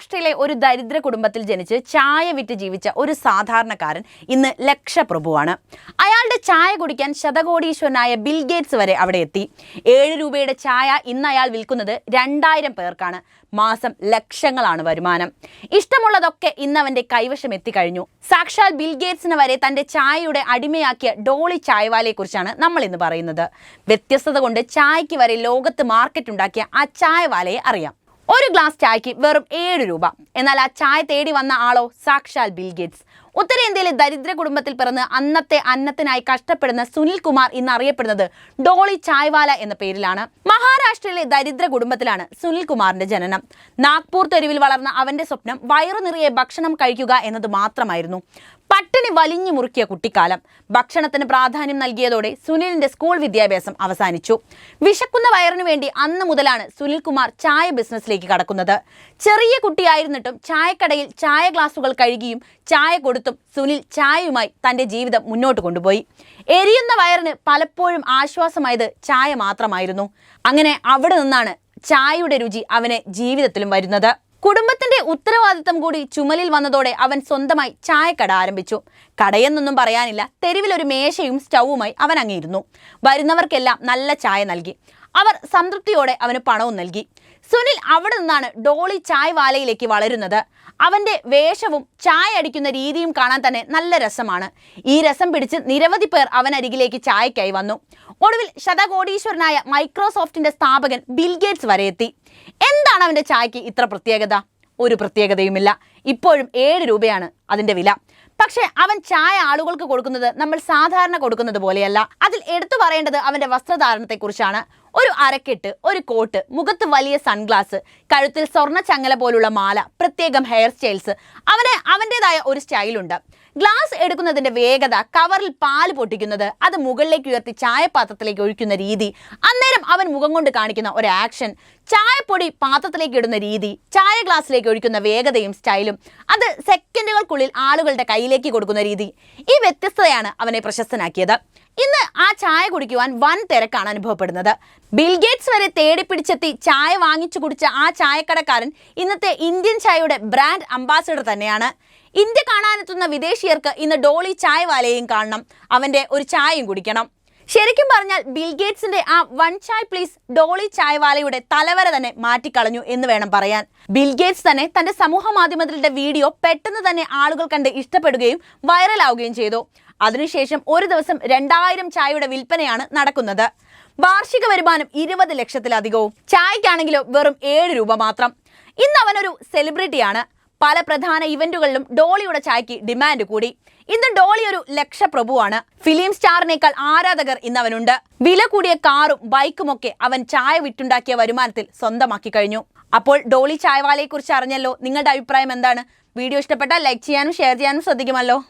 മഹാരാഷ്ട്രയിലെ ഒരു ദരിദ്ര കുടുംബത്തിൽ ജനിച്ച് ചായ വിറ്റ് ജീവിച്ച ഒരു സാധാരണക്കാരൻ ഇന്ന് ലക്ഷപ്രഭുവാണ്. അയാളുടെ ചായ കുടിക്കാൻ ശതകോടീശ്വരനായ ബിൽ ഗേറ്റ്സ് വരെ അവിടെ എത്തി. ഏഴ് രൂപയുടെ ചായ ഇന്ന് അയാൾ വിൽക്കുന്നത് രണ്ടായിരം പേർക്കാണ്. മാസം ലക്ഷങ്ങളാണ് വരുമാനം. ഇഷ്ടമുള്ളതൊക്കെ ഇന്ന് അവന്റെ കൈവശം എത്തിക്കഴിഞ്ഞു. സാക്ഷാൽ ബിൽ ഗേറ്റ്സിന് വരെ തന്റെ ചായയുടെ അടിമയാക്കിയ ഡോളി ചായവാലയെക്കുറിച്ചാണ് നമ്മൾ ഇന്ന് പറയുന്നത്. വ്യത്യസ്തത കൊണ്ട് ചായയ്ക്ക് വരെ ലോകത്ത് മാർക്കറ്റ് ഉണ്ടാക്കിയ ആ ചായവാലയെ അറിയാം. ഒരു ഗ്ലാസ് ചായക്ക് വെറും ഏഴ് രൂപ. എന്നാൽ ആ ചായ തേടി വന്ന ആളോ സാക്ഷാൽ ബിൽ ഗേറ്റ്സ്. ഉത്തരേന്ത്യയിലെ ദരിദ്ര കുടുംബത്തിൽ പിറന്ന് അന്നത്തെ അന്നത്തിനായി കഷ്ടപ്പെടുന്ന സുനിൽ കുമാർ ഇന്ന് അറിയപ്പെടുന്നത് ഡോളി ചായ്വാല എന്ന പേരിലാണ്. മഹാരാഷ്ട്രയിലെ ദരിദ്ര കുടുംബത്തിലാണ് സുനിൽ കുമാറിന്റെ ജനനം. നാഗ്പൂർ തെരുവിൽ വളർന്ന അവന്റെ സ്വപ്നം വയറു നിറയെ ഭക്ഷണം കഴിക്കുക എന്നത് മാത്രമായിരുന്നു. പട്ടിണി വലിഞ്ഞു മുറുക്കിയ കുട്ടിക്കാലം. ഭക്ഷണത്തിന് പ്രാധാന്യം നൽകിയതോടെ സുനിലിന്റെ സ്കൂൾ വിദ്യാഭ്യാസം അവസാനിച്ചു. വിശക്കുന്ന വയറിനു വേണ്ടി അന്ന് മുതലാണ് സുനിൽ കുമാർ ചായ ബിസിനസ്സിലേക്ക് കടക്കുന്നത്. ചെറിയ കുട്ടിയായിരുന്നിട്ടും ചായക്കടയിൽ ചായ ഗ്ലാസുകൾ കഴുകിയും ചായ കൊടുത്തും സുനിൽ ചായയുമായി തന്റെ ജീവിതം മുന്നോട്ട് കൊണ്ടുപോയി. എരിയുന്ന വയറിന് പലപ്പോഴും ആശ്വാസമായത് ചായ മാത്രമായിരുന്നു. അങ്ങനെ അവിടെ നിന്നാണ് ചായയുടെ രുചി അവനെ ജീവിതത്തിലും വരുന്നത്. ഉത്തരവാദിത്തം കൂടി ചുമലിൽ വന്നതോടെ അവൻ സ്വന്തമായി ചായക്കട ആരംഭിച്ചു. കടയെന്നൊന്നും പറയാനില്ല. തെരുവിൽ ഒരു മേശയും സ്റ്റൗവുമായി അവൻ അങ്ങിരുന്നു. വരുന്നവർക്കെല്ലാം നല്ല ചായ നൽകി. അവർ സംതൃപ്തിയോടെ അവന് പണവും നൽകി. സുനിൽ അവിടെ നിന്നാണ് ഡോളി ചായ് വാലയിലേക്ക് വളരുന്നത്. അവന്റെ വേഷവും ചായ അടിക്കുന്ന രീതിയും കാണാൻ തന്നെ നല്ല രസമാണ്. ഈ രസം പിടിച്ച് നിരവധി പേർ അവൻ അരികിലേക്ക് ചായക്കായി വന്നു. ഒടുവിൽ ശതകോടീശ്വരനായ മൈക്രോസോഫ്റ്റിന്റെ സ്ഥാപകൻ ബിൽഗേറ്റ്സ് വരെ എത്തി എന്താണ് അവന്റെ ചായക്ക് ഇത്ര പ്രത്യേകത? ഒരു പ്രത്യേകതയുമില്ല. ഇപ്പോഴും ഏഴ് രൂപയാണ് അതിന്റെ വില. പക്ഷേ അവൻ ചായ ആളുകൾക്ക് കൊടുക്കുന്നത് നമ്മൾ സാധാരണ കൊടുക്കുന്നത് പോലെയല്ല. അതിൽ എടുത്തു പറയേണ്ടത് അവന്റെ വസ്ത്രധാരണത്തെക്കുറിച്ചാണ്. ഒരു അരക്കെട്ട് ഒരു കോട്ട് മുഖത്ത് വലിയ സൺഗ്ലാസ് കഴുത്തിൽ സ്വർണ ചങ്ങല പോലുള്ള മാല പ്രത്യേകം ഹെയർ സ്റ്റൈൽസ്. അവന് അവന്റെതായ ഒരു സ്റ്റൈലുണ്ട്. ഗ്ലാസ് എടുക്കുന്നതിന്റെ വേഗത കവറിൽ പാൽ പൊട്ടിക്കുന്നത് അത് മുകളിലേക്ക് ഉയർത്തി ചായപാത്രത്തിലേക്ക് ഒഴിക്കുന്ന രീതി. അന്നേരം അവൻ മുഖം കൊണ്ട് കാണിക്കുന്ന ഒരു ആക്ഷൻ. ചായപ്പൊടി പാത്രത്തിലേക്ക് ഇടുന്ന രീതി ചായ ഗ്ലാസ്സിലേക്ക് ഒഴിക്കുന്ന വേഗതയും സ്റ്റൈലും അത് സെക്കൻഡുകൾക്കുള്ളിൽ ആളുകളുടെ കയ്യിലേക്ക് കൊടുക്കുന്ന രീതി. ഈ വ്യത്യസ്തതയാണ് അവനെ പ്രശസ്തനാക്കിയത്. ഇന്ന് ആ ചായ കുടിക്കുവാൻ വൻ തിരക്കാണ് അനുഭവപ്പെടുന്നത്. ബിൽഗേറ്റ്സ് വരെ തേടി പിടിച്ചെത്തി ചായ വാങ്ങിച്ചു കുടിച്ച ആ ചായക്കടക്കാരൻ ഇന്നത്തെ ഇന്ത്യൻ ചായയുടെ ബ്രാൻഡ് അംബാസിഡർ തന്നെയാണ്. ഇന്ത്യ കാണാനെത്തുന്ന വിദേശീയർക്ക് ഇന്ന് ഡോളി ചായ വാലയും കാണണം. അവന്റെ ഒരു ചായയും കുടിക്കണം. ശരിക്കും പറഞ്ഞാൽ ബിൽ ഗേറ്റ്സിന്റെ ആ വൺ ചായ് പ്ലീസ് ഡോളി ചായവാലയുടെ തലവര തന്നെ മാറ്റിക്കളഞ്ഞു എന്ന് വേണം പറയാൻ. ബിൽ ഗേറ്റ്സ് തന്നെ തന്റെ സമൂഹ മാധ്യമത്തിലെ വീഡിയോ പെട്ടെന്ന് തന്നെ ആളുകൾ കണ്ട് ഇഷ്ടപ്പെടുകയും വൈറലാവുകയും ചെയ്തു. അതിനുശേഷം ഒരു ദിവസം രണ്ടായിരം ചായയുടെ വിൽപ്പനയാണ് നടക്കുന്നത്. വാർഷിക വരുമാനം ഇരുപത് ലക്ഷത്തിലധികവും. ചായക്കാണെങ്കിലോ വെറും ഏഴ് രൂപ മാത്രം. ഇന്ന് അവനൊരു സെലിബ്രിറ്റിയാണ് പല പ്രധാന ഇവന്റുകളിലും ഡോളിയുടെ ചായക്ക് ഡിമാൻഡ് കൂടി. ഇന്ന് ഡോളി ഒരു ലക്ഷപ്രഭുവാണ്. ഫിലിം സ്റ്റാറിനേക്കാൾ ആരാധകർ ഇന്ന് അവനുണ്ട് വില കൂടിയ കാറും ബൈക്കും ഒക്കെ അവൻ ചായ വിറ്റുണ്ടാക്കിയ വരുമാനത്തിൽ സ്വന്തമാക്കി കഴിഞ്ഞു. അപ്പോൾ ഡോളി ചായവാലയെ കുറിച്ച് അറിഞ്ഞല്ലോ. നിങ്ങളുടെ അഭിപ്രായം എന്താണ്? വീഡിയോ ഇഷ്ടപ്പെട്ടാൽ ലൈക്ക് ചെയ്യാനും ഷെയർ ചെയ്യാനും ശ്രദ്ധിക്കുമല്ലോ.